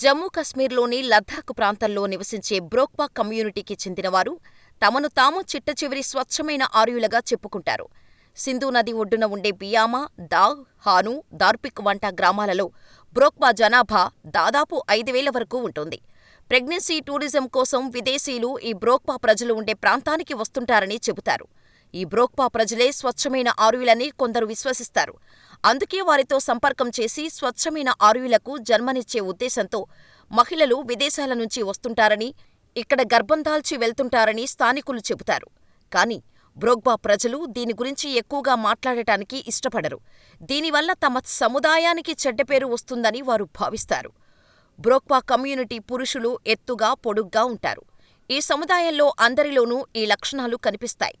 జమ్మూకశ్మీర్లోని లద్దాఖ్ ప్రాంతంలో నివసించే బ్రోక్బా కమ్యూనిటీకి చెందినవారు తమను తాము చిట్టచివరి స్వచ్ఛమైన ఆర్యులుగా చెప్పుకుంటారు. సింధు నది ఒడ్డున ఉండే బియామా, దాగ్, హాను, దార్పిక్ వంట గ్రామాలలో బ్రోక్బా జనాభా దాదాపు ఐదు వేల వరకు ఉంటుంది. ప్రెగ్నెన్సీ టూరిజం కోసం విదేశీయులు ఈ బ్రోక్బా ప్రజలు ఉండే ప్రాంతానికి వస్తుంటారని చెబుతారు. ఈ బ్రోక్బా ప్రజలే స్వచ్ఛమైన ఆర్యులని కొందరు విశ్వసిస్తారు. అందుకే వారితో సంపర్కం చేసి స్వచ్ఛమైన ఆర్యులకు జన్మనిచ్చే ఉద్దేశంతో మహిళలు విదేశాల నుంచి వస్తుంటారని, ఇక్కడ గర్భం దాల్చి వెళ్తుంటారని స్థానికులు చెబుతారు. కాని బ్రోక్బా ప్రజలు దీని గురించి ఎక్కువగా మాట్లాడటానికి ఇష్టపడరు. దీనివల్ల తమ సముదాయానికి చెడ్డపేరు వస్తుందని వారు భావిస్తారు. బ్రోక్బా కమ్యూనిటీ పురుషులు ఎత్తుగా, పొడుగ్గా ఉంటారు. ఈ సముదాయంలో అందరిలోనూ ఈ లక్షణాలు కనిపిస్తాయి.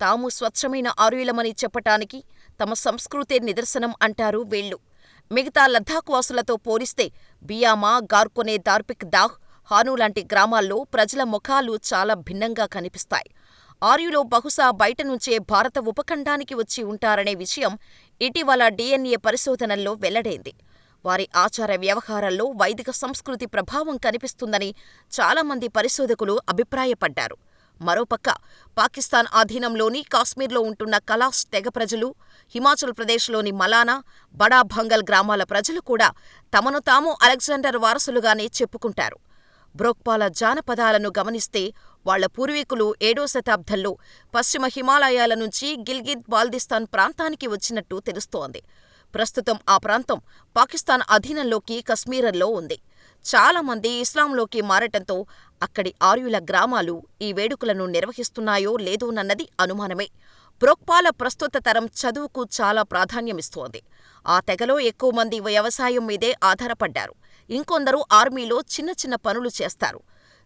తాము స్వచ్ఛమైన ఆర్యులమని చెప్పటానికి తమ సంస్కృతే నిదర్శనం అంటారు వీళ్ళు. మిగతా లద్దాఖ్ వాసులతో పోలిస్తే బియామా, గార్కొనే దార్పిక్ దాహ్, హాను లాంటి గ్రామాల్లో ప్రజల ముఖాలు చాలా భిన్నంగా కనిపిస్తాయి. ఆర్యులో బహుశా బయట నుంచే భారత ఉపఖండానికి వచ్చి ఉంటారనే విషయం ఇటీవల డిఎన్ఏ పరిశోధనల్లో వెల్లడైంది. వారి ఆచార వ్యవహారాల్లో వైదిక సంస్కృతి ప్రభావం కనిపిస్తుందని చాలామంది పరిశోధకులు అభిప్రాయపడ్డారు. మరోపక్క పాకిస్తాన్ ఆధీనంలోని కాశ్మీర్లో ఉంటున్న కలాస్ తెగ ప్రజలు, హిమాచల్ ప్రదేశ్లోని మలానా, బడా భంగల్ గ్రామాల ప్రజలు కూడా తమను తాము అలెగ్జాండర్ వారసులుగానే చెప్పుకుంటారు. బ్రోక్పాల జానపదాలను గమనిస్తే వాళ్ళ పూర్వీకులు ఏడో శతాబ్దంలో పశ్చిమ హిమాలయాల నుంచి గిల్గిత్ బాల్దిస్తాన్ ప్రాంతానికి వచ్చినట్టు తెలుస్తోంది. ప్రస్తుతం ఆ ప్రాంతం పాకిస్తాన్ అధీనంలోకి కశ్మీరంలో ఉంది. చాలా మంది ఇస్లాంలోకి మారటంతో అక్కడి ఆర్యుల గ్రామాలు ఈ వేడుకలను నిర్వహిస్తున్నాయో లేదోనన్నది అనుమానమే. బ్రోక్బాల ప్రస్తుత తరం చదువుకు చాలా ప్రాధాన్యమిస్తోంది. ఆ తెగలో ఎక్కువ మంది వ్యవసాయం మీదే ఆధారపడ్డారు. ఇంకొందరు ఆర్మీలో చిన్న చిన్న పనులు చేస్తారు.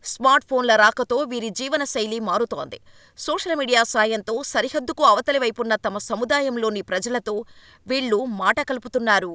స్మార్ట్ ఫోన్ల రాకతో వీరి జీవనశైలి మారుతోంది. సోషల్ మీడియా సాయంతో సరిహద్దుకు అవతలి వైపున్న తమ సముదాయంలోని ప్రజలతో వీళ్ళు మాట కలుపుతున్నారు.